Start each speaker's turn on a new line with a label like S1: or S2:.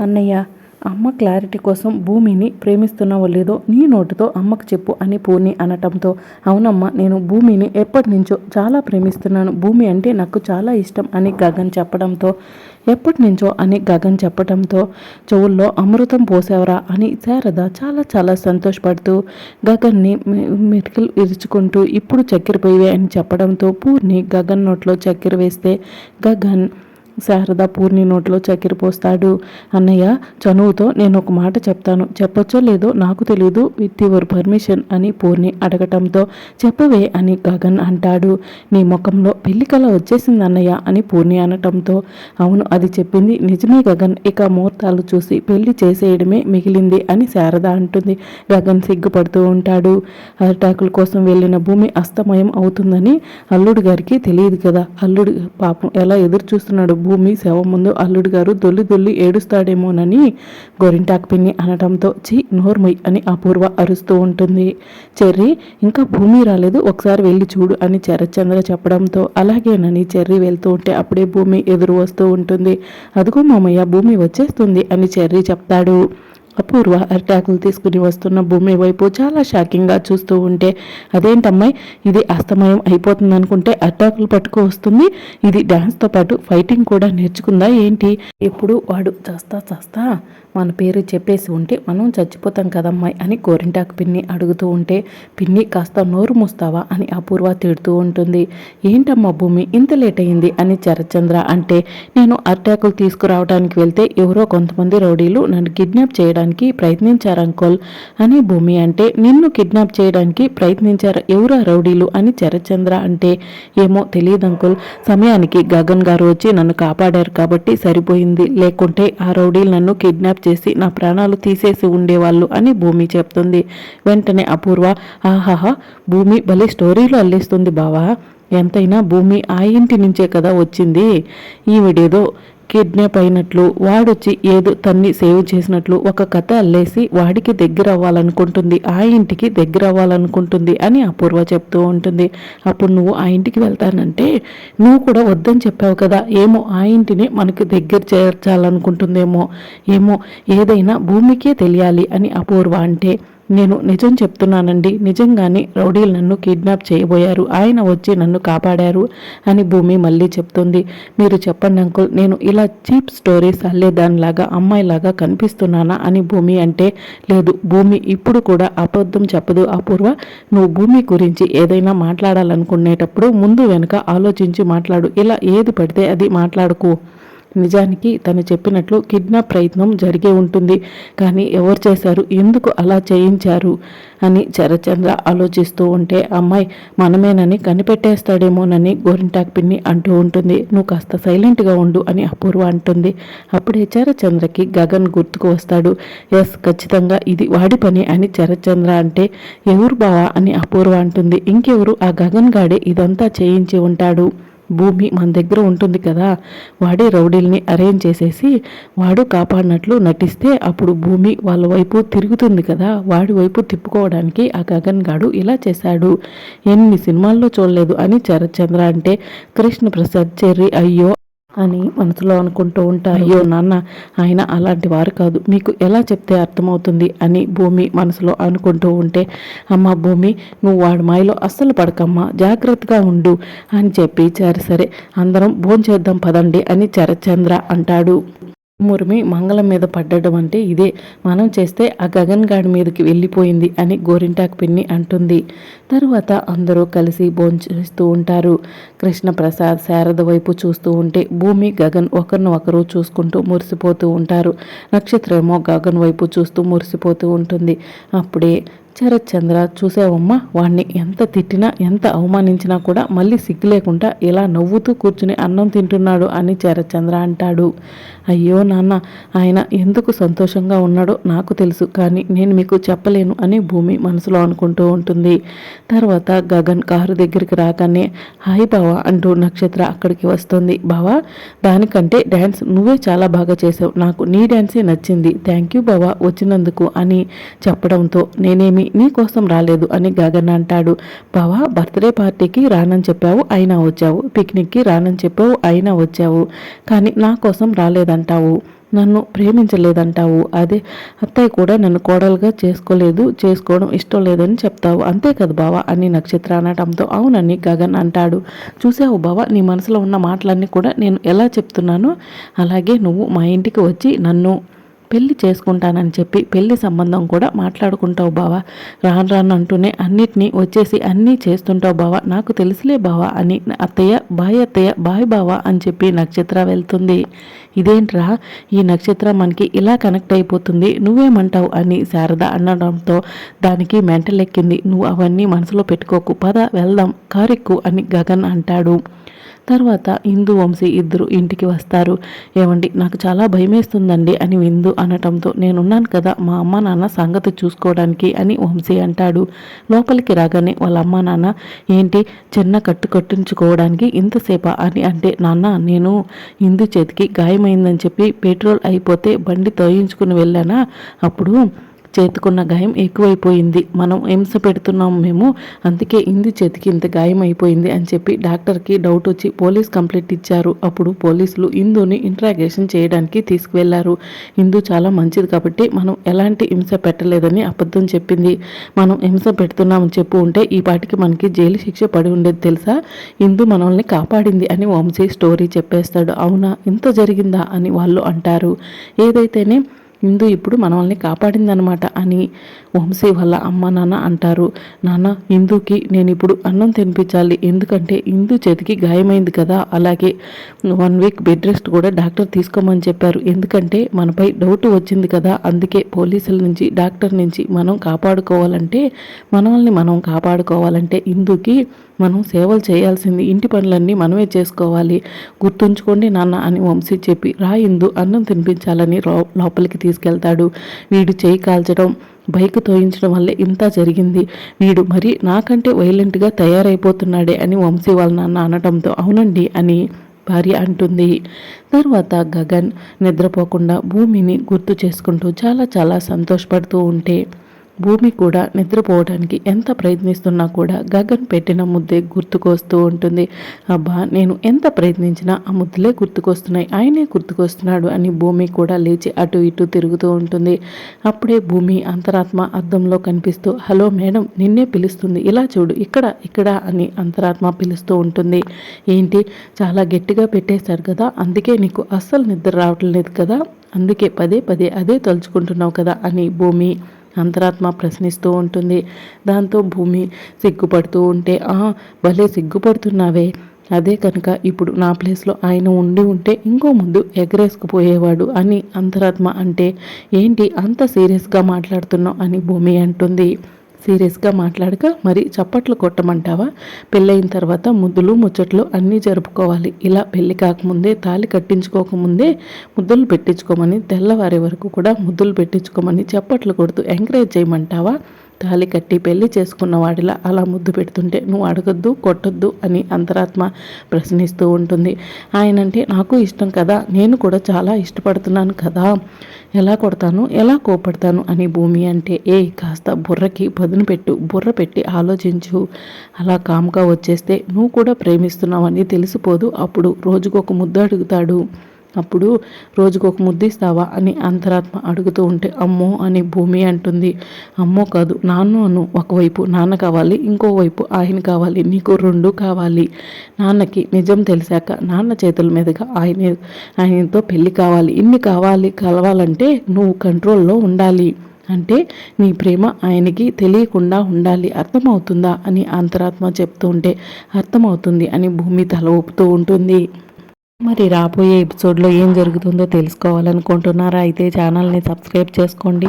S1: అన్నయ్య అమ్మ క్లారిటీ కోసం భూమిని ప్రేమిస్తున్నావో లేదో నీ నోటితో అమ్మకు చెప్పు అని పూర్ణి అనటంతో అవునమ్మా నేను భూమిని ఎప్పటి నుంచో చాలా ప్రేమిస్తున్నాను. భూమి అంటే నాకు చాలా ఇష్టం అని గగన్ చెప్పడంతో ఎప్పటి నుంచో అని గగన్ చెప్పడంతో చెవుల్లో అమృతం పోసావరా అని శారద చాలా చాలా సంతోషపడుతూ గగన్ని మెరికలు విరుచుకుంటూ ఇప్పుడు చక్కెర పోయివే అని చెప్పడంతో పూర్ణి గగన్ నోట్లో చక్కెర వేస్తే గగన్ శారద పూర్ణి నోట్లో చక్కెర పోస్తాడు అన్నయ్య చనువుతో నేను ఒక మాట చెప్తాను. చెప్పొచ్చో లేదో నాకు తెలియదు విత్ యువర్ పర్మిషన్ అని పూర్ణి అడగటంతో చెప్పవే అని గగన్ అంటాడు. నీ ముఖంలో పెళ్ళి కళ వచ్చేసింది అన్నయ్య అని పూర్ణి అనటంతో అవును అది చెప్పింది నిజమే గగన్. ఇక ముహూర్తాలు చూసి పెళ్ళి చేసేయడమే మిగిలింది అని శారద అంటుంది. గగన్ సిగ్గుపడుతూ ఉంటాడు. అరిటాకుల కోసం వెళ్ళిన భూమి అస్తమయం అవుతుందని అల్లుడు గారికి తెలియదు కదా. అల్లుడు పాపం ఎలా ఎదురు చూస్తున్నాడు? భూమి శవం ముందు అల్లుడు గారు దొల్లి దొల్లి ఏడుస్తాడేమోనని గోరింటాకు పిన్ని అనటంతో చి నోర్మొయ్ అని అపూర్వ అరుస్తూ ఉంటుంది. చెర్రి ఇంకా భూమి రాలేదు ఒకసారి వెళ్ళి చూడు అని చరచంద్ర చెప్పడంతో అలాగేనని చెర్రి వెళ్తూ ఉంటే అప్పుడే భూమి ఎదురు వస్తూ ఉంటుంది. అదిగో మామయ్య భూమి వచ్చేస్తుంది అని చెర్రి చెప్తాడు. అపూర్వ అరిటాకులు తీసుకుని వస్తున్న భూమి వైపు చాలా షాకింగ్గా చూస్తూ ఉంటే అదేంటమ్మాయి? ఇది అస్తమయం అయిపోతుంది అనుకుంటే అరిటాకులు పట్టుకు వస్తుంది. ఇది డ్యాన్స్తో పాటు ఫైటింగ్ కూడా నేర్చుకుందా ఏంటి? ఎప్పుడు వాడు చస్తా చస్తా మన పేరు చెప్పేసి ఉంటే మనం చచ్చిపోతాం కదమ్మాయి అని గోరింటాకు పిన్ని అడుగుతూ ఉంటే పిన్ని కాస్త నోరు మూస్తావా? అని అపూర్వ తిడుతూ ఉంటుంది. ఏంటమ్మా భూమి ఇంత లేట్ అయింది? అని చరచంద్ర అంటే నేను అరిటాకులు తీసుకురావడానికి వెళ్తే ఎవరో కొంతమంది రౌడీలు నన్ను కిడ్నాప్ చేయడానికి ప్రయత్నించారు అంకోల్ అని భూమి అంటే నిన్ను కిడ్నాప్ చేయడానికి ప్రయత్నించారు ఎవరా రౌడీలు? అని చరచంద్ర అంటే ఏమో తెలియదు అంకుల్ సమయానికి గగన్ గారు వచ్చి నన్ను కాపాడారు కాబట్టి సరిపోయింది. లేకుంటే ఆ రౌడీలు నన్ను కిడ్నాప్ చేసి నా ప్రాణాలు తీసేసి ఉండేవాళ్ళు అని భూమి చెప్తుంది. వెంటనే అపూర్వ ఆహాహా భూమి భలే స్టోరీలు అల్లేస్తుంది బావా. ఎంతైనా భూమి ఆ ఇంటి నుంచే కదా వచ్చింది. ఈవిడేదో కిడ్నాప్ అయినట్లు వాడొచ్చి ఏదో తన్ని సేవ్ చేసినట్లు ఒక కథ అల్లేసి వాడికి దగ్గర అవ్వాలనుకుంటుంది ఆ ఇంటికి దగ్గర అవ్వాలనుకుంటుంది అని అపూర్వ చెప్తూ ఉంటుంది. అప్పుడు నువ్వు ఆ ఇంటికి వెళ్తానంటే నువ్వు కూడా వద్దని చెప్పావు కదా ఏమో ఆ ఇంటిని మనకి దగ్గర చేర్చాలనుకుంటుందేమో ఏమో ఏదైనా భూమికే తెలియాలి అని అపూర్వ అంటే నేను నిజం చెప్తున్నానండి. నిజంగానే రౌడీలు నన్ను కిడ్నాప్ చేయబోయారు. ఆయన వచ్చి నన్ను కాపాడారు అని భూమి మళ్ళీ చెప్తుంది. మీరు చెప్పండి అంకుల్ నేను ఇలా చీప్ స్టోరీస్ అల్లేదానిలాగా అమ్మాయిలాగా కనిపిస్తున్నానా అని భూమి అంటే లేదు. భూమి ఇప్పుడు కూడా అబద్ధం చెప్పదు. అపూర్వ నువ్వు భూమి గురించి ఏదైనా మాట్లాడాలనుకునేటప్పుడు ముందు వెనుక ఆలోచించి మాట్లాడు. ఇలా ఏది పడితే అది మాట్లాడుకో. నిజానికి తను చెప్పినట్లు కిడ్నాప్ ప్రయత్నం జరిగే ఉంటుంది. కానీ ఎవరు చేశారు? ఎందుకు అలా చేయించారు? అని చరచంద్ర ఆలోచిస్తూ ఉంటే అమ్మాయి మనమేనని కనిపెట్టేస్తాడేమోనని గోరింటాక్ పిన్ని అంటూ ఉంటుంది. నువ్వు కాస్త సైలెంట్గా ఉండు అని అపూర్వ అంటుంది. అప్పుడే చరచంద్రకి గగన్ గుర్తుకు వస్తాడు. ఎస్ ఖచ్చితంగా ఇది వాడి పని అని చరచంద్ర అంటే ఎవరు బావా? అని అపూర్వ అంటుంది. ఇంకెవరు? ఆ గగన్ గాడే ఇదంతా చేయించి ఉంటాడు. భూమి మన దగ్గర ఉంటుంది కదా వాడే రౌడీల్ని అరేంజ్ చేసేసి వాడు కాపాడినట్లు నటిస్తే అప్పుడు భూమి వాళ్ళ వైపు తిరుగుతుంది కదా వాడి వైపు తిప్పుకోవడానికి ఆ గగన్ గాడు ఇలా చేశాడు. ఎన్ని సినిమాల్లో చూడలేదు అని చరచంద్ర అంటే కృష్ణ ప్రసాద్ చెర్రి అయ్యో అని మనసులో అనుకుంటూ ఉంటా అయ్యో! నాన్న ఆయన అలాంటి వారు కాదు. మీకు ఎలా చెప్తే అర్థమవుతుంది అని భూమి మనసులో అనుకుంటూ ఉంటే అమ్మ భూమి నువ్వు వాడి మాయలో అస్సలు పడకమ్మా జాగ్రత్తగా ఉండు అని చెప్పి సరే సరే అందరం భోంచేద్దాం పదండి అని చరచంద్ర అంటాడు. మురిమి మంగళం మీద పడ్డడం అంటే ఇదే. మనం చేస్తే ఆ గగన్ గాడి మీదకి వెళ్ళిపోయింది అని గోరింటాకు పిన్ని అంటుంది. తరువాత అందరూ కలిసి భోంచేస్తూ ఉంటారు. కృష్ణప్రసాద్ శారద వైపు చూస్తూ ఉంటే భూమి గగన్ ఒకరిని ఒకరు చూసుకుంటూ మురిసిపోతూ ఉంటారు. నక్షత్రమో గగన్ వైపు చూస్తూ మురిసిపోతూ ఉంటుంది. అప్పుడే శరత్చంద్ర చూసావమ్మా? వాణ్ణి ఎంత తిట్టినా ఎంత అవమానించినా కూడా మళ్ళీ సిగ్గు లేకుండా ఇలా నవ్వుతూ కూర్చుని అన్నం తింటున్నాడు అని శరత్చంద్ర అంటాడు. అయ్యో నాన్న ఆయన ఎందుకు సంతోషంగా ఉన్నాడో నాకు తెలుసు కానీ నేను మీకు చెప్పలేను అని భూమి మనసులో అనుకుంటూ ఉంటుంది. తర్వాత గగన్ కారు దగ్గరికి రాగానే హాయ్ బావా అంటూ నక్షత్ర అక్కడికి వస్తుంది. బావా దానికంటే డ్యాన్స్ నువ్వే చాలా బాగా చేసావు. నాకు నీ డ్యాన్సే నచ్చింది. థ్యాంక్ యూ బావా వచ్చినందుకు అని చెప్పడంతో నేనేమి నీ కోసం రాలేదు అని గగన్ అంటాడు. బావా బర్త్డే పార్టీకి రానని చెప్పావు అయినా వచ్చావు. పిక్నిక్కి రానని చెప్పావు అయినా వచ్చావు. కానీ నా కోసం రాలేదంటావు. నన్ను ప్రేమించలేదంటావు. అదే అత్తయ్య కూడా నన్ను కోడలుగా చేసుకోలేదు. చేసుకోవడం ఇష్టం లేదని చెప్తావు. అంతే కదా బావా అని నక్షత్ర అనటంతో అవునని గగన్ అంటాడు. చూసావు బావా నీ మనసులో ఉన్న మాటలన్నీ కూడా నేను ఎలా చెప్తున్నానో? అలాగే నువ్వు మా ఇంటికి వచ్చి నన్ను పెళ్ళి చేసుకుంటానని చెప్పి పెళ్ళి సంబంధం కూడా మాట్లాడుకుంటావు బావా. రాను రాను అంటూనే అన్నిటినీ వచ్చేసి అన్నీ చేస్తుంటావు బావా. నాకు తెలుసులే బావా అని అత్తయ్య బాయ్ అత్తయ్య బాయ్ బావా అని చెప్పి నక్షత్ర వెళ్తుంది. ఇదేంట్రా? ఈ నక్షత్రం మనకి ఇలా కనెక్ట్ అయిపోతుంది. నువ్వేమంటావు అని శారద అనడంతో దానికి మెంటల్ ఎక్కింది. నువ్వు అవన్నీ మనసులో పెట్టుకోకు. పద వెళ్దాం. కారెక్కు అని గగన్ అంటాడు. తర్వాత ఇందు వంశీ ఇద్దరు ఇంటికి వస్తారు. ఏమండి నాకు చాలా భయమేస్తుందండి అని విందు అనటంతో నేనున్నాను కదా మా అమ్మ నాన్న సంగతి చూసుకోవడానికి అని వంశీ అంటాడు. లోపలికి రాగానే వాళ్ళ అమ్మ నాన్న ఏంటి చిన్న కట్టు కట్టించుకోవడానికి ఇంతసేపా అని అంటే నాన్న నేను ఇందు చేతికి గాయమైందని చెప్పి పెట్రోల్ అయిపోతే బండి తోయించుకుని వెళ్ళానా? అప్పుడు చేతుకున్న గాయం ఎక్కువైపోయింది. మనం హింస పెడుతున్నాం మేము. అందుకే ఇందు చేతికి ఇంత గాయం అయిపోయింది అని చెప్పి డాక్టర్కి డౌట్ వచ్చి పోలీస్ కంప్లైంట్ ఇచ్చారు. అప్పుడు పోలీసులు ఇందుని ఇంట్రాగేషన్ చేయడానికి తీసుకువెళ్ళారు. ఇందు చాలా మంచిది కాబట్టి మనం ఎలాంటి హింస పెట్టలేదని అబద్ధం చెప్పింది. మనం హింస పెడుతున్నామని చెప్పు ఉంటే ఈ పాటికి మనకి జైలు శిక్ష పడి ఉండేది తెలుసా? ఇందు మనల్ని కాపాడింది అని వంశీ స్టోరీ చెప్పేస్తాడు. అవునా? ఇంత జరిగిందా? అని వాళ్ళు అంటారు. ఏదైతేనే ఇందు ఇప్పుడు మనల్ని కాపాడిందనమాట అని వంశీ వాళ్ళ అమ్మ నాన్న అంటారు. నాన్న ఇందుకి నేను ఇప్పుడు అన్నం తినిపించాలి. ఎందుకంటే ఇందు చేతికి గాయమైంది కదా. అలాగే వన్ వీక్ బెడ్ రెస్ట్ కూడా డాక్టర్ తీసుకోమని చెప్పారు. ఎందుకంటే మనపై డౌట్ వచ్చింది కదా. అందుకే పోలీసుల నుంచి డాక్టర్ నుంచి మనం కాపాడుకోవాలంటే మనల్ని మనం కాపాడుకోవాలంటే ఇందుకి మనం సేవలు చేయాల్సింది ఇంటి పనులన్నీ మనమే చేసుకోవాలి. గుర్తుంచుకోండి నాన్న అని వంశీ చెప్పి రా ఇందు అన్నం తినిపించాలని లోపలికి తీసుకెళ్తాడు. వీడు చేయి కాల్చడం బైక్ తోయించడం వల్లే ఇంత జరిగింది. వీడు మరి నాకంటే వైలెంట్గా తయారైపోతున్నాడే అని వంశీ వాళ్ళ నాన్న అనటంతో అవునండి అని భార్య అంటుంది. తర్వాత గగన్ నిద్రపోకుండా భూమిని గుర్తు చేసుకుంటూ చాలా చాలా సంతోషపడుతూ ఉంటే భూమి కూడా నిద్రపోవడానికి ఎంత ప్రయత్నిస్తున్నా కూడా గగన్ పెట్టిన ముద్దే గుర్తుకొస్తూ ఉంటుంది. అబ్బా నేను ఎంత ప్రయత్నించినా ఆ ముద్దులే గుర్తుకొస్తున్నాయి. ఆయనే గుర్తుకొస్తున్నాడు అని భూమి కూడా లేచి అటు ఇటు తిరుగుతూ ఉంటుంది. అప్పుడే భూమి అంతరాత్మ అద్దంలో కనిపిస్తూ హలో మేడం నిన్నే పిలుస్తుంది. ఇలా చూడు ఇక్కడ ఇక్కడ అని అంతరాత్మ పిలుస్తూ ఉంటుంది. ఏంటి? చాలా గట్టిగా పెట్టేశారు కదా అందుకే నీకు అస్సలు నిద్ర రావట్లేదు కదా అందుకే పదే పదే అదే తలుచుకుంటున్నావు కదా అని భూమి అంతరాత్మ ప్రశ్నిస్తూ ఉంటుంది. దాంతో భూమి సిగ్గుపడుతూ ఉంటే ఆ భలే సిగ్గుపడుతున్నావే. అదే కనుక ఇప్పుడు నా ప్లేస్లో ఆయన ఉండి ఉంటే ఇంకో ముందు ఎగరేసుకుపోయేవాడు అని అంతరాత్మ అంటే ఏంటి అంత సీరియస్గా మాట్లాడుతున్నావు అని భూమి అంటుంది. సీరియస్గా మాట్లాడక మరి చప్పట్లు కొట్టమంటావా? పెళ్ళయిన తర్వాత ముద్దులు ముచ్చట్లు అన్నీ జరుపుకోవాలి. ఇలా పెళ్ళి కాకముందే తాలి కట్టించుకోకముందే ముద్దులు పెట్టించుకోమని తెల్లవారే వరకు కూడా ముద్దులు పెట్టించుకోమని చప్పట్లు కొడుతూ ఎంకరేజ్ చేయమంటావా? తాలి కట్టి పెళ్ళి చేసుకున్న వాడిలా అలా ముద్దు పెడుతుంటే నువ్వు అడగద్దు కొట్టొద్దు అని అంతరాత్మ ప్రశ్నిస్తూ ఉంటుంది. ఆయనంటే నాకు ఇష్టం కదా నేను కూడా చాలా ఇష్టపడుతున్నాను కదా ఎలా కొడతాను ఎలా కోపడతాను అని భూమి అంటే ఏ కాస్త బుర్రకి పదును పెట్టు బుర్ర పెట్టి ఆలోచించు. అలా కామ్గా వచ్చేస్తే నువ్వు కూడా ప్రేమిస్తున్నావని తెలిసిపోదు అప్పుడు రోజుకొక ముద్దు అడుగుతాడు. అప్పుడు రోజుకు ఒక ముద్దిస్తావా అని అంతరాత్మ అడుగుతూ ఉంటే అమ్మో అని భూమి అంటుంది. అమ్మో కాదు నాన్న అను ఒకవైపు నాన్న కావాలి ఇంకోవైపు ఆయన కావాలి నీకు రెండు కావాలి. నాన్నకి నిజం తెలిసాక నాన్న చేతుల మీదుగా ఆయన ఆయనతో పెళ్ళి కావాలి. ఇన్ని కావాలి కలవాలంటే నువ్వు కంట్రోల్లో ఉండాలి. అంటే నీ ప్రేమ ఆయనకి తెలియకుండా ఉండాలి. అర్థమవుతుందా అని అంతరాత్మ చెప్తూ ఉంటే అర్థమవుతుంది అని భూమి తల ఊపుతూ ఉంటుంది. మరి రాబోయే ఎపిసోడ్లో ఏం జరుగుతుందో తెలుసుకోవాలనుకుంటున్నారా? అయితే ఛానల్ని సబ్స్క్రైబ్ చేసుకోండి.